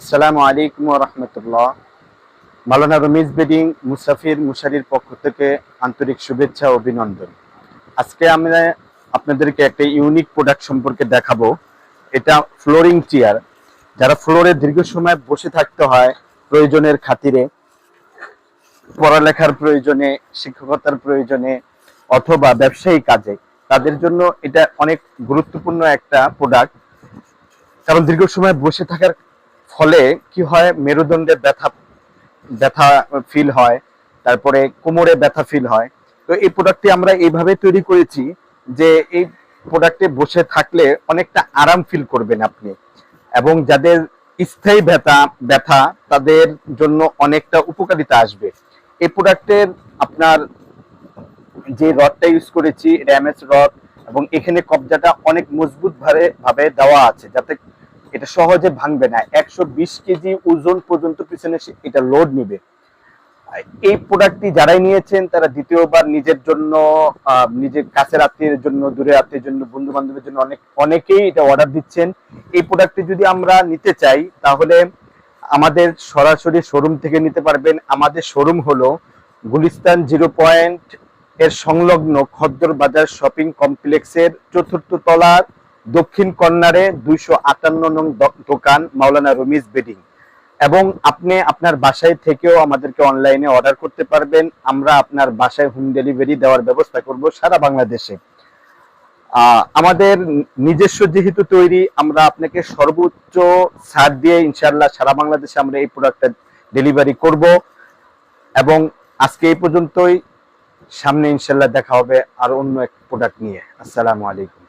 আসসালামু আলাইকুম রহমতুল্লাহ। মালানা রমিজ বেডিং মুসাফির মুশারির পক্ষ থেকে আন্তরিক শুভেচ্ছা ও অভিনন্দন। আজকে আমরা আপনাদেরকে একটা ইউনিক প্রোডাক্ট সম্পর্কে দেখাবো। এটা ফ্লোরিং চেয়ার যারা ফ্লোরে দীর্ঘ সময় বসে থাকতে হয়, প্রয়োজনের খাতিরে, পড়ালেখার প্রয়োজনে, শিক্ষকতার প্রয়োজনে, অথবা ব্যবসায়ী কাজে, তাদের জন্য এটা অনেক গুরুত্বপূর্ণ একটা প্রোডাক্ট কারণ দীর্ঘ সময় বসে থাকার ফলে কি হয়? মেরুদণ্ডে ব্যথা ব্যথা ফিল হয়, তারপরে কোমরে ব্যথা ফিল হয়। তো এই প্রোডাক্টটি আমরা এইভাবে তৈরি করেছি যে এই প্রোডাক্টে বসে থাকলে অনেকটা আরাম ফিল করবেন আপনি। এবং যাদের স্থায়ী ব্যথা ব্যথা, তাদের জন্য অনেকটা উপকারিতা আসবে। এই প্রোডাক্টের আপনার যে রডটা ইউজ করেছি, র্যামেস রড, এবং এখানে কবজাটা অনেক মজবুত ভাবে দেওয়া আছে, যাতে এটা সহজে ভাঙবে না। একশো বিশ কেজি ওজন পর্যন্ত পিছনে এটা লোড নিবে। এই প্রোডাক্টটি যারাই নিয়েছেন, তারা দ্বিতীয়বার নিজের জন্য নিজের কাছের আত্মীয়ের জন্য, দূরের আত্মীয়ের জন্য বন্ধু বান্ধবের জন্য অনেক, অনেকেই এটা অর্ডার দিচ্ছেন। এই প্রোডাক্টটি যদি আমরা নিতে চাই, তাহলে আমাদের সরাসরি শোরুম থেকে নিতে পারবেন। আমাদের শোরুম হলো গুলিস্তান জিরো পয়েন্ট এর সংলগ্ন খদ্দর বাজার শপিং কমপ্লেক্সের চতুর্থ তলার দক্ষিণ কর্নারে দুইশো আটান্ন নং দোকান মাওলানা রমিজ বেডিং। এবং আপনি আপনার বাসায় থেকেও আমাদেরকে অনলাইনে অর্ডার করতে পারবেন। আমরা আপনার বাসায় হোম ডেলিভারি দেওয়ার ব্যবস্থা করব সারা বাংলাদেশে। আমাদের নিজস্ব যেহেতু তৈরি, আমরা আপনাকে সর্বোচ্চ ছাড় দিয়ে ইনশাল্লাহ সারা বাংলাদেশে আমরা এই প্রোডাক্টটা ডেলিভারি করব। এবং আজকে এই পর্যন্তই। সামনে ইনশাল্লাহ দেখা হবে আর অন্য এক প্রোডাক্ট নিয়ে। আসসালামু আলাইকুম।